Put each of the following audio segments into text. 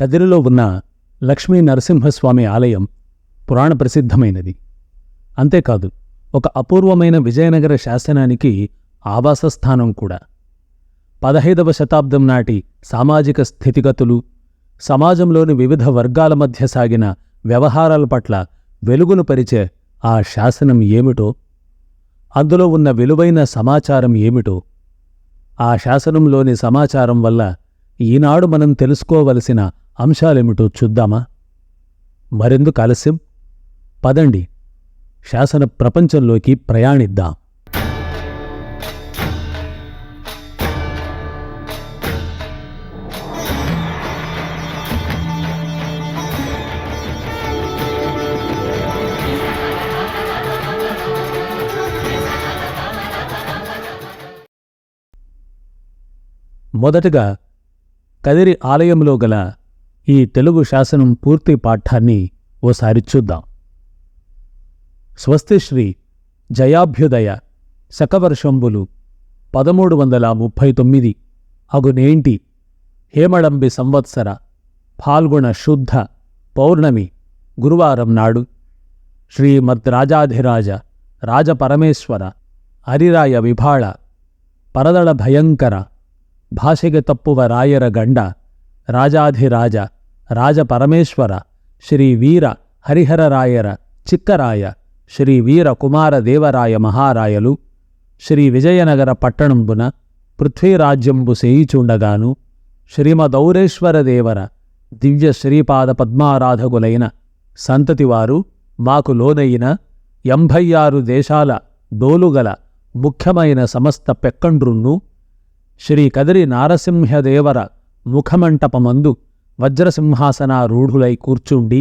కదిరిలో ఉన్న లక్ష్మీ నరసింహస్వామి ఆలయం పురాణ ప్రసిద్ధమైనది. అంతేకాదు ఒక అపూర్వమైన విజయనగర శాసనానికి ఆవాసస్థానం కూడా. పదహైదవ శతాబ్దం నాటి సామాజిక స్థితిగతులు సమాజంలోని వివిధ వర్గాల మధ్య సాగిన వ్యవహారాల పట్ల వెలుగును పరిచే ఆ శాసనం ఏమిటో అందులో ఉన్న విలువైన సమాచారం ఏమిటో ఆ శాసనంలోని సమాచారం వల్ల ఈనాడు మనం తెలుసుకోవలసిన అంశాలేమిటో చూద్దామా? మరెందుకు ఆలస్యం? పదండి. శాసన ప్రపంచంలోకి ప్రయాణిద్దాం. మొదటగా కదిరి ఆలయంలో గల ఈ తెలుగు శాసనం పూర్తి పాఠాన్ని ఓసారి చూద్దాం. స్వస్తి శ్రీ జయాభ్యుదయ శకవర్షంబులు పదమూడు వందల ముప్పై తొమ్మిది అగునేంటి హేమళంబి సంవత్సర ఫాల్గుణ శుద్ధ పౌర్ణమి గురువారం నాడు శ్రీమద్రాజాధిరాజ రాజపరమేశ్వర హరిరాయ విభాళ పరదళ భయంకర ಭಾಷೆಗೆ తప్పువ రాయర గండ రాజాధిరాజ రాజపరమేశ్వర శ్రీవీర హరిహరరాయర చిక్కరాయ శ్రీవీర ಶ್ರೀ ವೀರ ಕುಮಾರ శ్రీ విజయనగర పట్టణంబున పృథ్వీరాజ్యంబు చేయిచుండగాను శ్రీమదౌరేశ్వరదేవర దివ్య శ్రీపాద పద్మారాధకులైన సంతతివారు మాకు లోనైన ఎంభై ఆరు దేశాల డోలుగల ముఖ్యమైన సమస్త పెక్కండ్రున్ను శ్రీ కదిరి నారసింహదేవర ముఖమంటపమందు వజ్రసింహాసనారూఢులై కూర్చుండి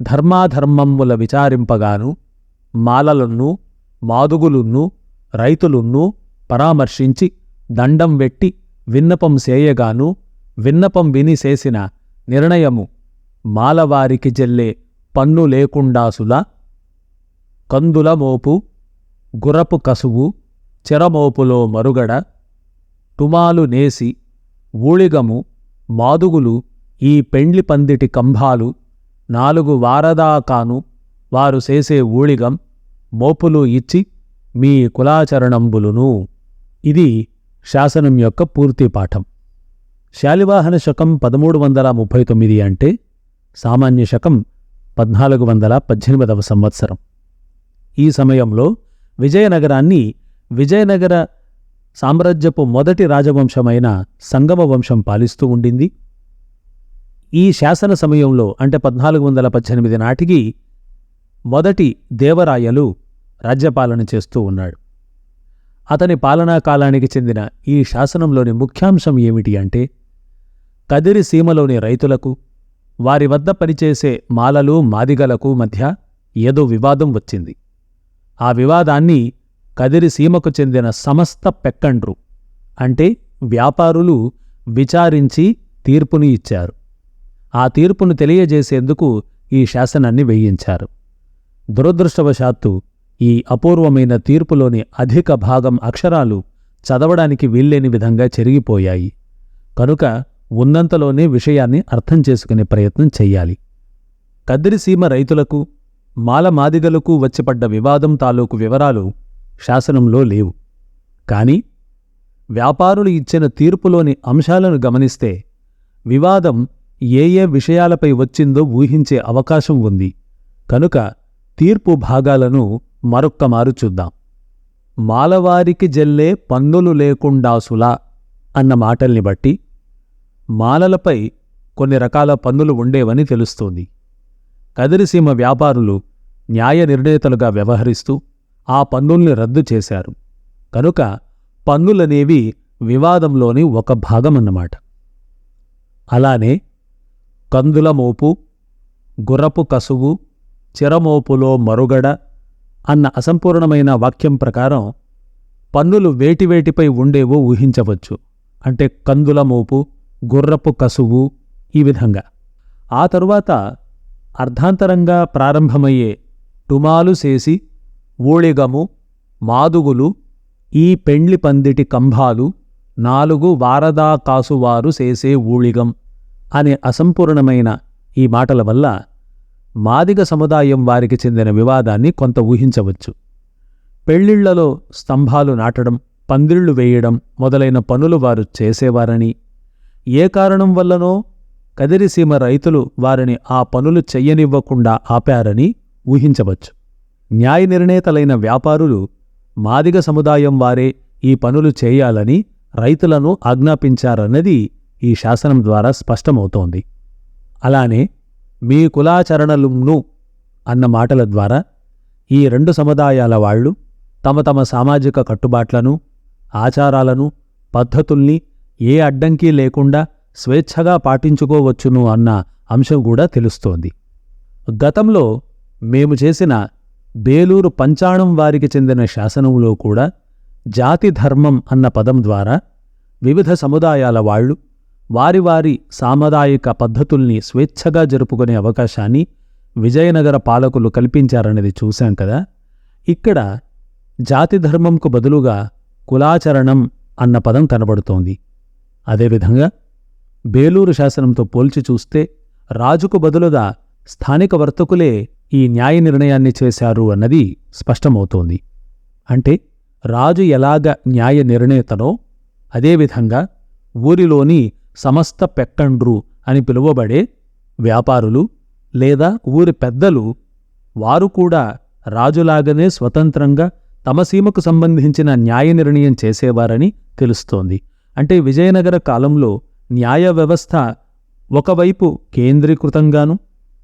ధర్మాధర్మమ్ముల విచారింపగాను మాలలున్నూ మాదుగులున్ను రైతులున్నూ పరామర్శించి దండం వెట్టి విన్నపం సేయగాను విన్నపం విని చేసిన నిర్ణయము మాలవారికి జల్లే పన్ను లేకుండాసుల కందుల మోపు గురపు కసువు చెరమోపులో మరుగడ టుమాలు నేసి ఊళిగము మాదుగులు ఈ పెండ్లి పందిటి కంభాలు నాలుగు వారదాకాను వారు చేసే ఊళిగం మోపులు ఇచ్చి మీ కులాచరణంబులును. ఇది శాసనం యొక్క పూర్తి పాఠం. శాలివాహన శకం పదమూడు వందల ముప్పై తొమ్మిది అంటే సామాన్య శకం పద్నాలుగు వందల పద్దెనిమిదవ సంవత్సరం. ఈ సమయంలో విజయనగరాన్ని విజయనగర సామ్రాజ్యపు మొదటి రాజవంశమైన సంగమ వంశం పాలిస్తూ ఉండింది. ఈ శాసన సమయంలో అంటే పద్నాలుగు వందల పద్దెనిమిది నాటికి మొదటి దేవరాయలు రాజ్యపాలన చేస్తూ ఉన్నాడు. అతని పాలనా కాలానికి చెందిన ఈ శాసనంలోని ముఖ్యాంశం ఏమిటి అంటే కదిరి సీమలోని రైతులకు వారి వద్ద పనిచేసే మాలలు మాదిగలకు మధ్య ఏదో వివాదం వచ్చింది. ఆ వివాదాన్ని కదిరి సీమకు చెందిన సమస్త పెక్కండ్రు అంటే వ్యాపారులు విచారించి తీర్పుని ఇచ్చారు. ఆ తీర్పును తెలియజేసేందుకు ఈ శాసనాన్ని వేయించారు. దురదృష్టవశాత్తు ఈ అపూర్వమైన తీర్పులోని అధిక భాగం అక్షరాలు చదవడానికి వీల్లేని విధంగా చెరిగిపోయాయి. కనుక ఉన్నంతలోనే విషయాన్ని అర్థం చేసుకునే ప్రయత్నం చెయ్యాలి కద్రిసీమ రైతులకు మాలమాదిగలకు వచ్చిపడ్డ వివాదం తాలూకు వివరాలు శాసనంలో లేవు. కాని వ్యాపారులు ఇచ్చిన తీర్పులోని అంశాలను గమనిస్తే వివాదం ఏ ఏ విషయాలపై వచ్చిందో ఊహించే అవకాశం ఉంది. కనుక తీర్పు భాగాలను మరొక్కమారు చూద్దాం. మాలవారికి జల్లే పన్నులు లేకుండాసులా అన్న మాటల్ని బట్టి మాలలపై కొన్ని రకాల పన్నులు ఉండేవని తెలుస్తోంది. కదిరిసీమ వ్యాపారులు న్యాయ నిర్ణేతలుగా వ్యవహరిస్తూ ఆ పన్నుల్ని రద్దు చేశారు. కనుక పన్నులనేవి వివాదంలోని ఒక భాగమన్నమాట. అలానే కందుల మోపు గుర్రపు కసువు చిరమోపులో మరుగడ అన్న అసంపూర్ణమైన వాక్యం ప్రకారం పన్నులు వేటివేటిపై ఉండేవో ఊహించవచ్చు. అంటే కందుల మోపు గుర్రపు కసువు ఈ విధంగా. ఆ తరువాత అర్ధాంతరంగా ప్రారంభమయ్యే టుమాలు చేసి ఊళిగము మాదుగులు ఈ పెండ్లి పందిటి కంభాలు నాలుగు వారదా కాసువారు చేసే ఊళిగం అనే అసంపూర్ణమైన ఈ మాటల వల్ల మాదిగ సముదాయం వారికి చెందిన వివాదాన్ని కొంత ఊహించవచ్చు. పెళ్ళిళ్ళలో స్తంభాలు నాటడం పందిళ్ళు వేయడం మొదలైన పనులు వారు చేసేవారని ఏ కారణం వల్లనో కదిరిసీమ రైతులు వారిని ఆ పనులు చెయ్యనివ్వకుండా ఆపారని ఊహించవచ్చు. న్యాయ నిర్ణేతలైన వ్యాపారులు మాదిగ సముదాయం వారే ఈ పనులు చేయాలని రైతులను ఆజ్ఞాపించారన్నది ఈ శాసనం ద్వారా స్పష్టమవుతోంది. అలానే మీ కులాచరణలును అన్న మాటల ద్వారా ఈ రెండు సముదాయాల వాళ్ళు తమ తమ సామాజిక కట్టుబాట్లను ఆచారాలను పద్ధతుల్ని ఏ అడ్డంకి లేకుండా స్వేచ్ఛగా పాటించుకోవచ్చును అన్న అంశం కూడా తెలుస్తోంది. గతంలో మేము చేసిన బేలూరు పంచాణం వారికి చెందిన శాసనంలో కూడా జాతి ధర్మం అన్న పదం ద్వారా వివిధ సముదాయాల వాళ్ళు వారి వారి సాముదాయిక పద్ధతుల్ని స్వేచ్ఛగా జరుపుకునే అవకాశాన్ని విజయనగర పాలకులు కల్పించారన్నది చూశాం కదా. ఇక్కడ జాతి ధర్మంకు బదులుగా కులాచరణం అన్న పదం కనబడుతోంది. అదేవిధంగా బేలూరు శాసనంతో పోల్చి చూస్తే రాజుకు బదులుగా స్థానిక వర్తకులే ఈ న్యాయ నిర్ణయాన్ని చేశారు అన్నది స్పష్టమవుతోంది. అంటే రాజు ఎలాగ న్యాయ నిర్ణేతనో అదేవిధంగా ఊరిలోని సమస్త పెక్కండ్రు అని పిలువబడే వ్యాపారులు లేదా ఊరి పెద్దలు వారు కూడా రాజులాగనే స్వతంత్రంగా తమ సీమకు సంబంధించిన న్యాయ నిర్ణయం చేసేవారని తెలుస్తోంది. అంటే విజయనగర కాలంలో న్యాయ వ్యవస్థ ఒకవైపు కేంద్రీకృతంగాను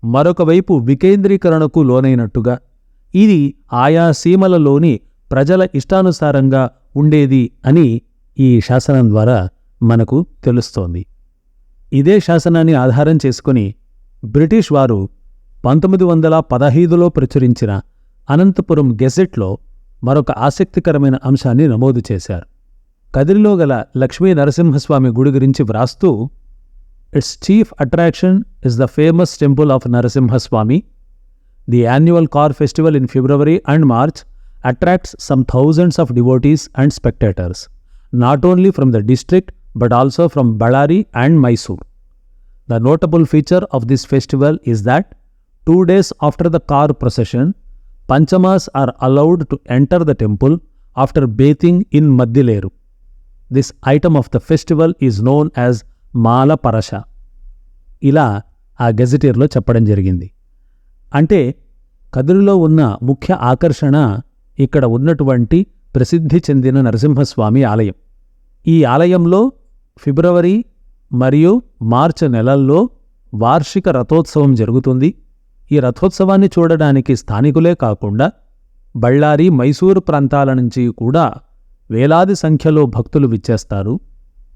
మరొకవైపు వికేంద్రీకరణకు లోనైనట్టుగా ఇది ఆయా సీమలలోని ప్రజల ఇష్టానుసారంగా ఉండేది అని ఈ శాసనం ద్వారా మనకు తెలుస్తోంది. ఇదే శాసనాన్ని ఆధారం చేసుకుని బ్రిటిష్ వారు పంతొమ్మిది వందల పదహైదులో ప్రచురించిన అనంతపురం గెజెట్లో మరొక ఆసక్తికరమైన అంశాన్ని నమోదు చేశారు. కదిరిలో గల లక్ష్మీ నరసింహస్వామి గుడి గురించి వ్రాస్తూ Its chief attraction is the famous temple of Narasimha Swami. The annual car festival in February and March attracts some thousands of devotees and spectators, not only from the district but also from Ballari and Mysore. The notable feature of this festival is that two days after the car procession, Panchamas are allowed to enter the temple after bathing in Madhileru. This item of the festival is known as మాల పరశ ఇలా ఆ గెజిటీర్లో చెప్పడం జరిగింది. అంటే కదిరిలో ఉన్న ముఖ్య ఆకర్షణ ఇక్కడ ఉన్నటువంటి ప్రసిద్ధి చెందిన నరసింహస్వామి ఆలయం. ఈ ఆలయంలో ఫిబ్రవరి మరియు మార్చి నెలల్లో వార్షిక రథోత్సవం జరుగుతుంది. ఈ రథోత్సవాన్ని చూడడానికి స్థానికులే కాకుండా బళ్ళారి మైసూరు ప్రాంతాల నుంచి కూడా వేలాది సంఖ్యలో భక్తులు విచ్చేస్తారు.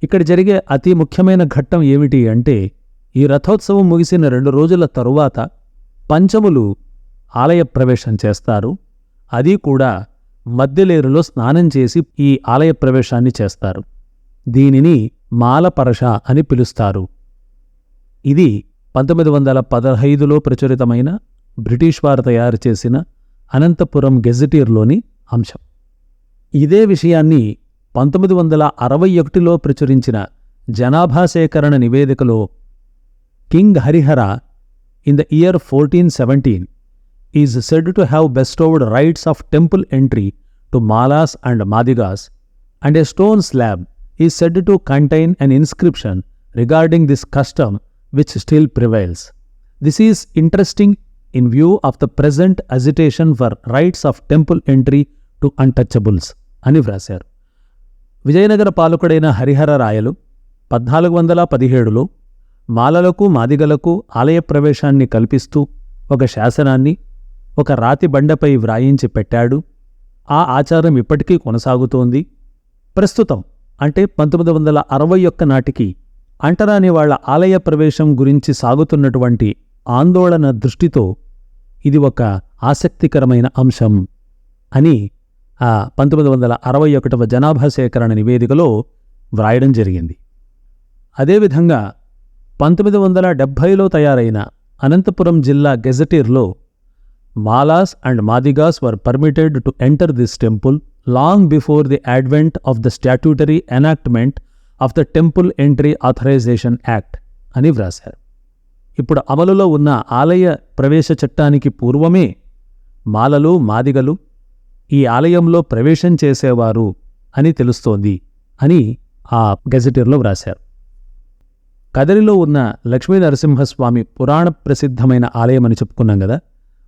ఇక్కడ జరిగే అతి ముఖ్యమైన ఘట్టం ఏమిటి అంటే ఈ రథోత్సవం ముగిసిన రెండు రోజుల తరువాత పంచములు ఆలయ ప్రవేశం చేస్తారు. అది కూడా మద్దెలేరులో స్నానం చేసి ఈ ఆలయ ప్రవేశాన్ని చేస్తారు. దీనిని మాలపరష అని పిలుస్తారు. ఇది పంతొమ్మిది వందల పదహైదులో ప్రచురితమైన బ్రిటిష్ వారు తయారు చేసిన అనంతపురం గెజిటీర్లోని అంశం. ఇదే విషయాన్ని పంతొమ్మిది వందల అరవై ఒకటిలో ప్రచురించిన జనాభా సేకరణ నివేదికలో king Harihara in the year fourteen seventeen is said to have bestowed rights of temple entry to Malas and Madigas and a stone slab is said to contain an inscription regarding this custom which still prevails. This is interesting in view of the present agitation for rights of temple entry to untouchables అని వ్రాశారు విజయనగర పాలకుడైన హరిహర రాయలు పద్నాలుగు వందల పదిహేడులో మాలలకు మాదిగలకు ఆలయ ప్రవేశాన్ని కల్పిస్తూ ఒక శాసనాన్ని ఒక రాతి బండపై వ్రాయించి పెట్టాడు. ఆ ఆచారం ఇప్పటికీ కొనసాగుతోంది. ప్రస్తుతం అంటే పంతొమ్మిది వందల అరవై ఒక్క నాటికి అంటరాని వాళ్ళ ఆలయ ప్రవేశం గురించి సాగుతున్నటువంటి ఆందోళన దృష్టితో ఇది ఒక ఆసక్తికరమైన అంశం అని పంతొమ్మిది వందల అరవై ఒకటవ జనాభా సేకరణ నివేదికలో వ్రాయడం జరిగింది. అదేవిధంగా పంతొమ్మిది వందల డెబ్భైలో తయారైన అనంతపురం జిల్లా గెజటీర్లో Malas and Madigas were permitted to enter this temple long before the advent of the statutory enactment of the temple entry authorization act అని వ్రాశారు. ఇప్పుడు అమలులో ఉన్న ఆలయ ప్రవేశ చట్టానికి పూర్వమే మాలలు మాదిగలు ఈ ఆలయంలో ప్రవేశం చేసేవారు అని తెలుస్తోంది అని ఆ గెజెటీర్లో వ్రాశారు. కదరిలో ఉన్న లక్ష్మీ నరసింహస్వామి పురాణ ప్రసిద్ధమైన ఆలయం అని చెప్పుకున్నాం కదా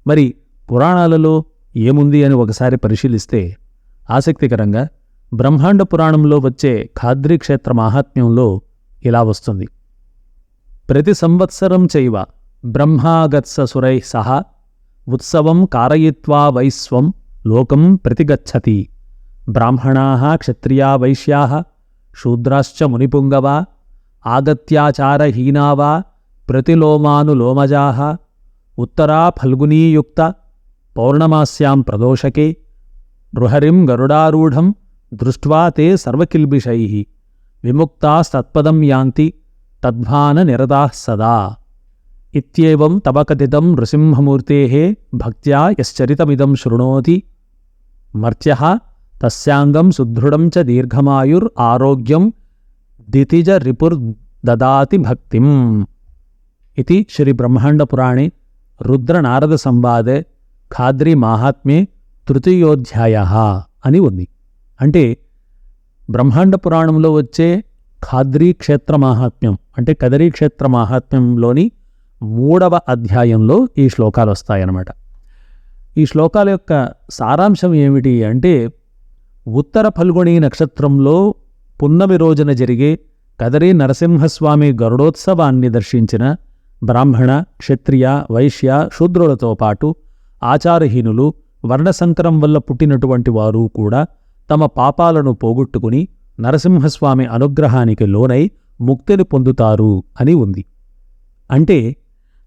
మరి పురాణాలలో ఏముంది అని ఒకసారి పరిశీలిస్తే ఆసక్తికరంగా బ్రహ్మాండ పురాణంలో వచ్చే ఖాద్రి క్షేత్ర మాహాత్మ్యంలో ఇలా వస్తుంది. ప్రతి సంవత్సరం చైవ బ్రహ్మాగత్ససురై సహా ఉత్సవం కారయిత్వా వైశ్వం లోకం ప్రతిగచ్చతి. బ్రాహ్మణా క్షత్రియా వైశ్యా శూద్రాశ్చ మునిపుంగవా ఆగత్యాచారహీనా వా ప్రతిలోమానులోమజా ఉత్తరా ఫల్గునీయుక్త పౌర్ణమాస్యాం ప్రదోషకే నృహరిం గరుడారూఢం దృష్ట్వా తే సర్వకిల్బిషై విముక్తాస్తత్పదం యాంతి తద్భాన నిరతాః సదా. ఇత్యేవం తవ కథితం నృసింహమూర్తే భక్త్యా యశ్చరితమిదం శృణోతి మర్త్య తస్యాంగం సుదృఢం చ దీర్ఘమాయుర్ ఆరోగ్యం దితిజ రిపుర్ దదాతి భక్తిం. ఇది శ్రీ బ్రహ్మాండపురాణే రుద్రనారద సంవాదే ఖాద్రి మాహాత్మ్యే తృతీయోధ్యాయ అని ఉంది. అంటే బ్రహ్మాండ పురాణంలో వచ్చే ఖాద్రీ క్షేత్ర మాహాత్మ్యం అంటే కదరీ క్షేత్ర మాహాత్మ్యంలోని మూడవ అధ్యాయంలో ఈ శ్లోకాలు వస్తాయన్నమాట. ఈ శ్లోకాల యొక్క సారాంశం ఏమిటి అంటే ఉత్తర ఫల్గుణి నక్షత్రంలో పున్నమి రోజున జరిగే కదరి నరసింహస్వామి గరుడోత్సవాన్ని దర్శించిన బ్రాహ్మణ క్షత్రియ వైశ్య శూద్రులతో పాటు ఆచారహీనులు వర్ణసంకరం వల్ల పుట్టినటువంటి వారు కూడా తమ పాపాలను పోగొట్టుకుని నరసింహస్వామి అనుగ్రహానికి లోనై ముక్తిని పొందుతారు అని ఉంది. అంటే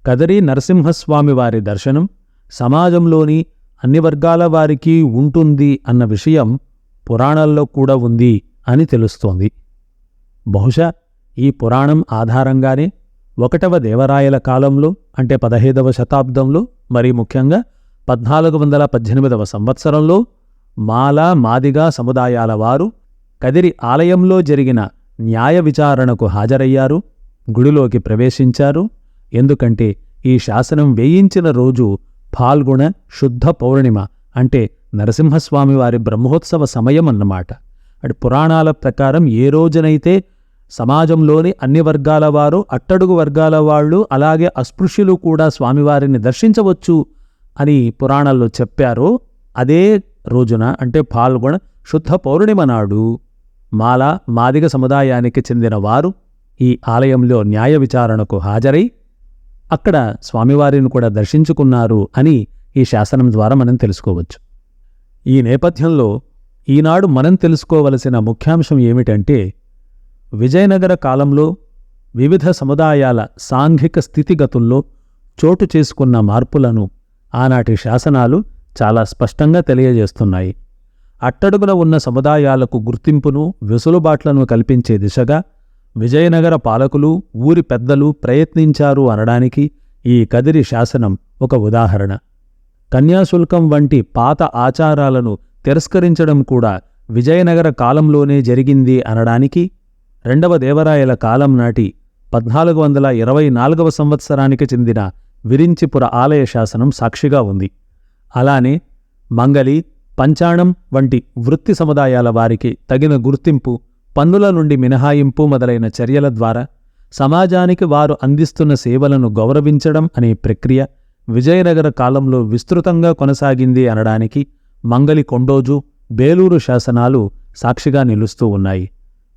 కదరి నరసింహస్వామి వారి దర్శనం సమాజంలోని అన్ని వర్గాల వారికి ఉంటుంది అన్న విషయం పురాణాల్లో కూడా ఉంది అని తెలుస్తోంది. బహుశా ఈ పురాణం ఆధారంగానే ఒకటవ దేవరాయల కాలంలో అంటే పదహైదవ శతాబ్దంలో మరీ ముఖ్యంగా పద్నాలుగు వందల పద్దెనిమిదవ సంవత్సరంలో మాల మాదిగా సముదాయాల వారు కదిరి ఆలయంలో జరిగిన న్యాయ విచారణకు హాజరయ్యారు గుడిలోకి ప్రవేశించారు. ఎందుకంటే ఈ శాసనం వేయించిన రోజు ఫాల్గుణ శుద్ధ పౌర్ణిమ అంటే నరసింహస్వామివారి బ్రహ్మోత్సవ సమయం అన్నమాట అటు పురాణాల ప్రకారం ఏ రోజునైతే సమాజంలోని అన్ని వర్గాల వారు అట్టడుగు వర్గాల వాళ్ళు అలాగే అస్పృశ్యులు కూడా స్వామివారిని దర్శించవచ్చు అని పురాణాల్లో చెప్పారో అదే రోజున అంటే పాల్గొన శుద్ధ పౌర్ణిమ నాడు మాల మాదిగ సముదాయానికి చెందిన వారు ఈ ఆలయంలో న్యాయ విచారణకు హాజరై అక్కడ స్వామివారిని కూడా దర్శించుకున్నారు అని ఈ శాసనం ద్వారా మనం తెలుసుకోవచ్చు. ఈ నేపథ్యంలో ఈనాడు మనం తెలుసుకోవలసిన ముఖ్యాంశం ఏమిటంటే విజయనగర కాలంలో వివిధ సముదాయాల సాంఘిక స్థితిగతుల్లో చోటు చేసుకున్న మార్పులను ఆనాటి శాసనాలు చాలా స్పష్టంగా తెలియజేస్తున్నాయి. అట్టడుగున ఉన్న సముదాయాలకు గుర్తింపును వెసులుబాట్లను కల్పించే దిశగా విజయనగర పాలకులు ఊరి పెద్దలు ప్రయత్నించారు అనడానికి ఈ కదిరి శాసనం ఒక ఉదాహరణ. కన్యాశుల్కం వంటి పాత ఆచారాలను తిరస్కరించడం కూడా విజయనగర కాలంలోనే జరిగింది అనడానికి రెండవ దేవరాయల కాలం నాటి పద్నాలుగు వందల ఇరవై నాలుగవ సంవత్సరానికి చెందిన విరించిపుర ఆలయ శాసనం సాక్షిగా ఉంది. అలానే మంగలి పంచాణం వంటి వృత్తి సముదాయాల వారికి తగిన గుర్తింపు పన్నుల నుండి మినహాయింపు మొదలైన చర్యల ద్వారా సమాజానికి వారు అందిస్తున్న సేవలను గౌరవించడం అనే ప్రక్రియ విజయనగర కాలంలో విస్తృతంగా కొనసాగింది అనడానికి మంగలి కొండోజు బేలూరు శాసనాలు సాక్షిగా నిలుస్తూ ఉన్నాయి.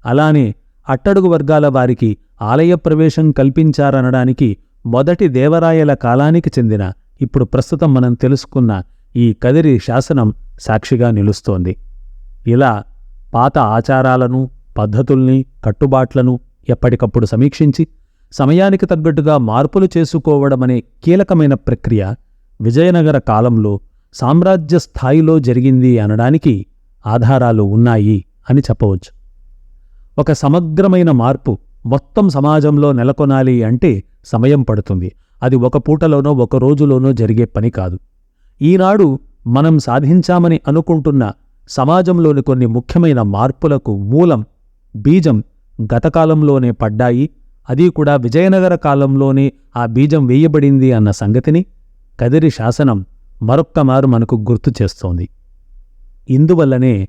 అలానే అట్టడుగు వర్గాల వారికి ఆలయ ప్రవేశం కల్పించారనడానికి మొదటి దేవరాయల కాలానికి చెందిన ఇప్పుడు ప్రస్తుతం మనం తెలుసుకున్న ఈ కదిరి శాసనం సాక్షిగా నిలుస్తోంది. ఇలా పాత ఆచారాలను పద్ధతుల్ని కట్టుబాట్లను ఎప్పటికప్పుడు సమీక్షించి సమయానికి తగ్గట్టుగా మార్పులు చేసుకోవడమనే కీలకమైన ప్రక్రియ విజయనగర కాలంలో సామ్రాజ్య స్థాయిలో జరిగింది అనడానికి ఆధారాలు ఉన్నాయి అని చెప్పవచ్చు. ఒక సమగ్రమైన మార్పు మొత్తం సమాజంలో నెలకొనాలి అంటే సమయం పడుతుంది. అది ఒక పూటలోనో ఒక రోజులోనో జరిగే పని కాదు. ఈనాడు మనం సాధించామని అనుకుంటున్న సమాజంలోని కొన్ని ముఖ్యమైన మార్పులకు మూలం బీజం గతకాలంలోనే పడ్డాయి అది కూడా విజయనగర కాలంలోనే ఆ బీజం వేయబడింది అన్న సంగతిని కదిరి శాసనం మరొక్కమారు మనకు గుర్తు చేస్తోంది. ఇందువల్లనే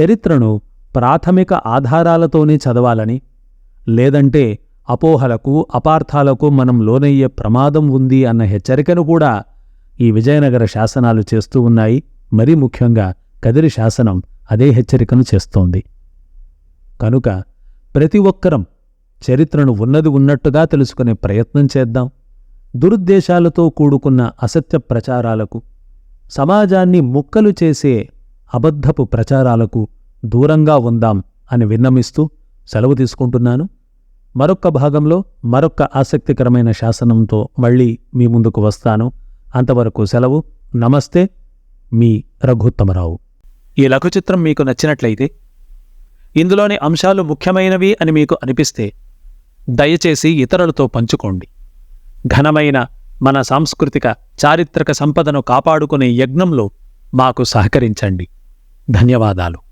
చరిత్రను ప్రాథమిక ఆధారాలతోనే చదవాలని లేదంటే అపోహలకు అపార్థాలకు మనం లోనయ్యే ప్రమాదం ఉంది అన్న హెచ్చరికను కూడా ఈ విజయనగర శాసనాలు చేస్తూ ఉన్నాయి. మరీ ముఖ్యంగా కదిరి శాసనం అదే హెచ్చరికను చేస్తోంది. కనుక ప్రతి ఒక్కరం చరిత్రను ఉన్నది ఉన్నట్టుగా తెలుసుకునే ప్రయత్నం చేద్దాం. దురుద్దేశాలతో కూడుకున్న అసత్య ప్రచారాలకు సమాజాన్ని ముక్కలు చేసే అబద్ధపు ప్రచారాలకు దూరంగా ఉందాం అని విన్నమిస్తూ సెలవు తీసుకుంటున్నాను. మరొక్క భాగంలో మరొక్క ఆసక్తికరమైన శాసనంతో మళ్ళీ మీ ముందుకు వస్తాను. అంతవరకు సెలవు. నమస్తే. మీ రఘుత్తమరావు. ఈ లఘుచిత్రం మీకు నచ్చినట్లయితే ఇందులోని అంశాలు ముఖ్యమైనవి అని మీకు అనిపిస్తే దయచేసి ఇతరులతో పంచుకోండి. ఘనమైన మన సాంస్కృతిక చారిత్రక సంపదను కాపాడుకునే యజ్ఞంలో మాకు సహకరించండి. ధన్యవాదాలు.